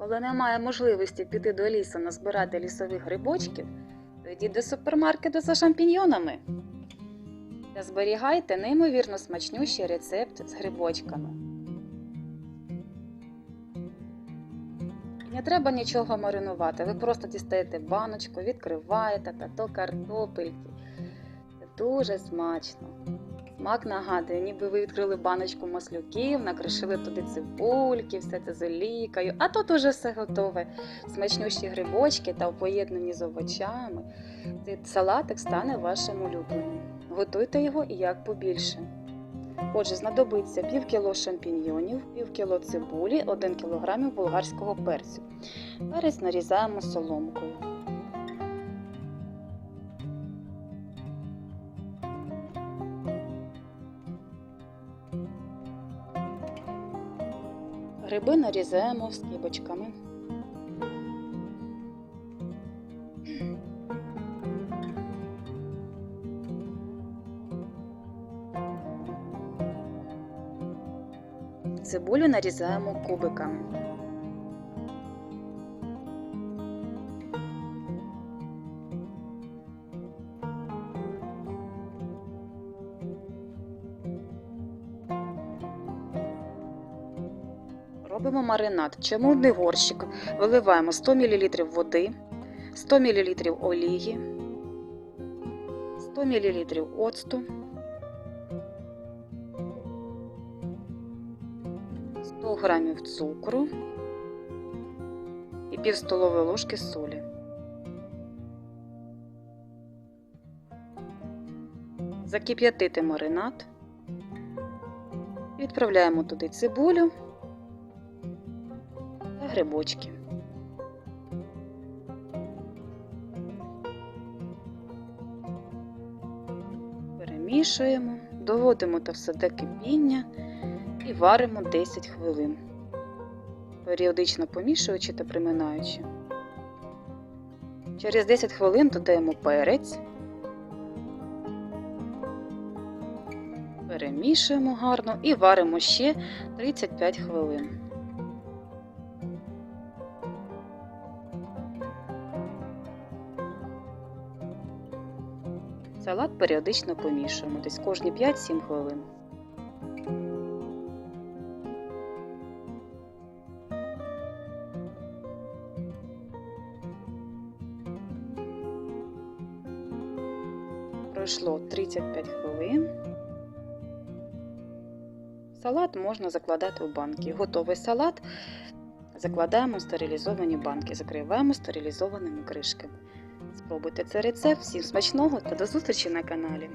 Коли немає можливості піти до лісу назбирати лісових грибочків, то йдіть до супермаркету за шампіньйонами. Та зберігайте неймовірно смачнющий рецепт з грибочками. Не треба нічого маринувати. Ви просто дістаєте баночку, відкриваєте та то картопельки. Це дуже смачно. Смак нагадує, ніби ви відкрили баночку маслюків, накришили туди цибульки, все це з олійкою, а тут уже все готове. Смачнющі грибочки та в поєднанні з овочами. Цей салатик стане вашим улюбленим. Готуйте його і як побільше. Отже, знадобиться пів кіло шампіньйонів, пів кіло цибулі, 1 кг болгарського перцю. Перець нарізаємо соломкою. Гриби нарізаємо скибочками. Цибулю нарізаємо кубиками. Робимо маринад. Чому горщик? Виливаємо 100 мл води, 100 мл олії, 100 мл оцту, 100 г цукру і пів столової ложки солі. Закип'ятити маринад. Відправляємо туди цибулю грибочки. Перемішуємо, доводимо це все до кипіння і варимо 10 хвилин, періодично помішуючи та приминаючи. Через 10 хвилин додаємо перець, перемішуємо гарно і варимо ще 35 хвилин. Салат періодично помішуємо, десь кожні 5-7 хвилин. Пройшло 35 хвилин. Салат можна закладати у банки. Готовий салат закладаємо в стерилізовані банки, закриваємо стерилізованими кришками. Спробуйте цей рецепт. Всім смачного та до зустрічі на каналі!